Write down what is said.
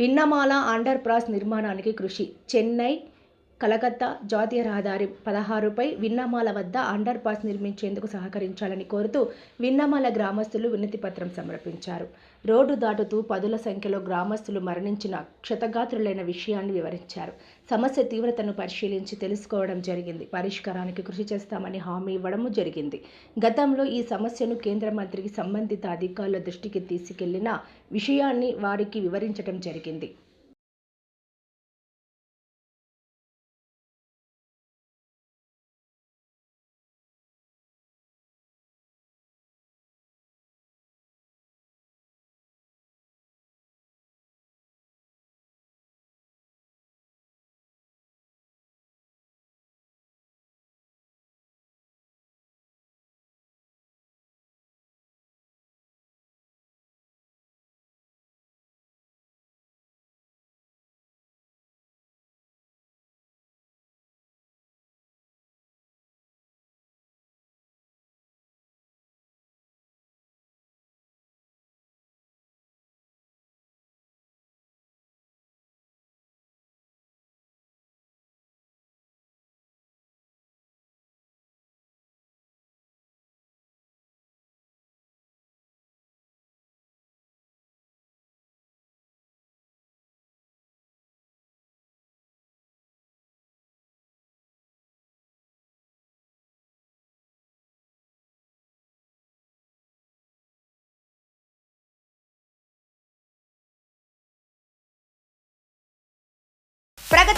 Vinnamala under pass నిర్మాణానికి కృషి. చెన్నై కలకత్తా జాతీయ రహదారి పదహారుపై విన్నమాల వద్ద అండర్ పాస్ నిర్మించేందుకు సహకరించాలని కోరుతూ విన్నమాల గ్రామస్తులు వినతిపత్రం సమర్పించారు. రోడ్డు దాటుతూ పదుల సంఖ్యలో గ్రామస్తులు మరణించిన క్షతగాత్రులైన విషయాన్ని వివరించారు. సమస్య తీవ్రతను పరిశీలించి తెలుసుకోవడం జరిగింది. పరిష్కారానికి కృషి చేస్తామని హామీ ఇవ్వడము జరిగింది. గతంలో ఈ సమస్యను కేంద్ర మంత్రికి సంబంధిత అధికారుల దృష్టికి తీసుకెళ్ళిన విషయాన్ని వారికి వివరించడం జరిగింది.